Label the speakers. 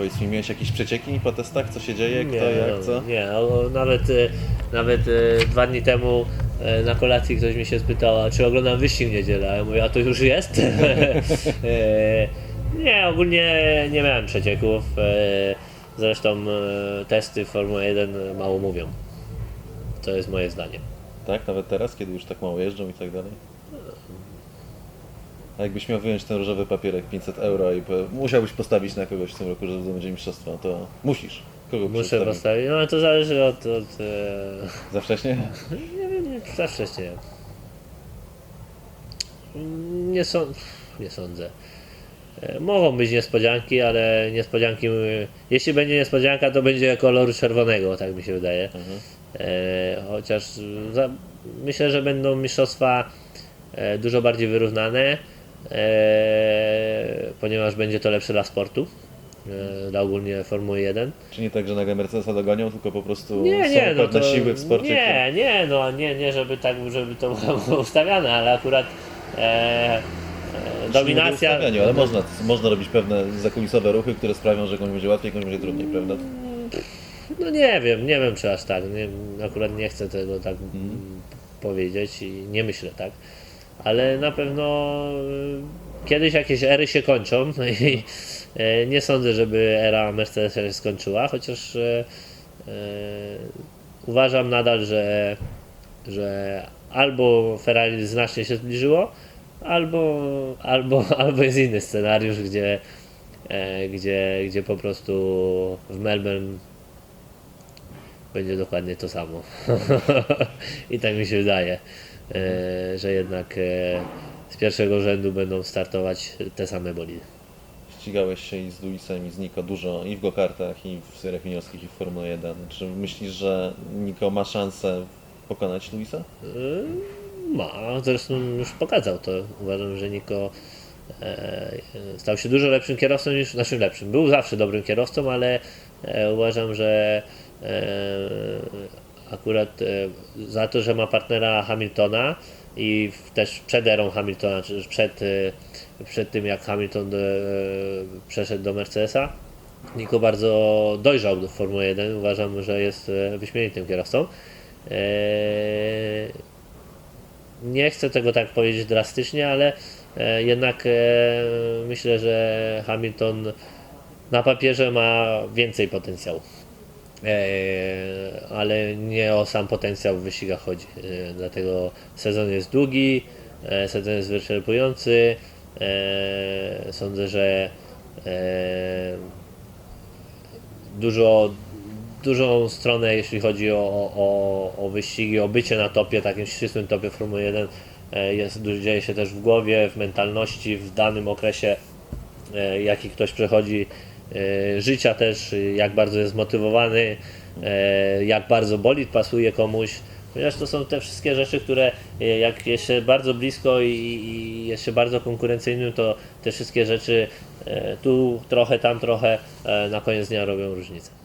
Speaker 1: Powiedz mi, miałeś jakieś przecieki po testach? Co się dzieje? Kto, jak,
Speaker 2: no,
Speaker 1: co?
Speaker 2: Nie, o, nawet, e, nawet e, dwa dni temu e, na kolacji ktoś mi się spytał, czy oglądam wyścig w niedzielę, a ja mówię, a to już jest? Nie, ogólnie nie miałem przecieków. Zresztą testy w Formule 1 mało mówią. To jest moje zdanie.
Speaker 1: Tak? Nawet teraz, kiedy już tak mało jeżdżą i tak dalej? A jakbyś miał wyjąć ten różowy papierek 500 euro i po... musiałbyś postawić na kogoś w tym roku, żeby zdobędzie mistrzostwo, to musisz. Kogo
Speaker 2: Muszę postawić, no ale to zależy od... od e,
Speaker 1: Za wcześnie?
Speaker 2: Nie wiem, nie, za wcześnie. Nie, są, nie sądzę. E, Mogą być niespodzianki, ale niespodzianki. e, Jeśli będzie niespodzianka, to będzie koloru czerwonego, tak mi się wydaje. E, chociaż za, myślę, że będą mistrzostwa e, dużo bardziej wyrównane, ponieważ będzie to lepsze dla sportu, e, dla ogólnie Formuły 1.
Speaker 1: Czy nie tak, że nagle Mercedesa dogonią, tylko po prostu
Speaker 2: Nie,
Speaker 1: są
Speaker 2: nie, no to,
Speaker 1: siły w sporcie?
Speaker 2: Nie, nie, no nie, nie, żeby tak, żeby to było ustawiane, ale akurat e, e, dominacja.
Speaker 1: Nie ale można, można robić pewne zakulisowe ruchy, które sprawią, że komuś będzie łatwiej, komuś będzie trudniej, prawda?
Speaker 2: No nie wiem, nie wiem czy aż tak. Nie, akurat nie chcę tego tak mm, powiedzieć i nie myślę tak. Ale na pewno y, kiedyś jakieś ery się kończą i e, nie sądzę, żeby era Mercedesa się skończyła, chociaż e, uważam nadal, że, że albo Ferrari znacznie się zbliżyło, albo, albo, albo jest inny scenariusz, gdzie, e, gdzie, gdzie po prostu w Melbourne będzie dokładnie to samo. I tak mi się wydaje, że jednak e, z pierwszego rzędu będą startować te same bolidy.
Speaker 1: Ścigałeś się i z Luisem i z Niko dużo i w gokartach, i w seriach juniorskich, i w Formule 1. Czy myślisz, że Niko ma szansę pokonać Luisa?
Speaker 2: Y, Ma, zresztą już pokazał to. Uważam, że Niko e, stał się dużo lepszym kierowcą niż, znaczy lepszym. Był zawsze dobrym kierowcą, ale e, uważam, że e, akurat e, za to, że ma partnera Hamiltona i też przed erą Hamiltona, czy przed, e, przed tym jak Hamilton e, przeszedł do Mercedesa, Niko bardzo dojrzał do Formuły 1. Uważam, że jest wyśmienitym kierowcą. Nie chcę tego tak powiedzieć drastycznie, ale jednak myślę, że Hamilton na papierze ma więcej potencjału. E, ale nie o sam potencjał w wyścigach chodzi. E, dlatego sezon jest długi, e, sezon jest wyczerpujący. Sądzę, że dużo, dużą stronę, jeśli chodzi o, o, o wyścigi, o bycie na topie, takim ścisłym topie Formuły 1, e, jest, dzieje się też w głowie, w mentalności, w danym okresie, jaki ktoś przechodzi życia też, e, jak bardzo jest zmotywowany, e, jak bardzo bolid pasuje komuś. Ponieważ to są te wszystkie rzeczy, które e, jak jest się bardzo blisko i, i jest się bardzo konkurencyjnym, to te wszystkie rzeczy e, tu trochę, tam trochę e, na koniec dnia robią różnicę.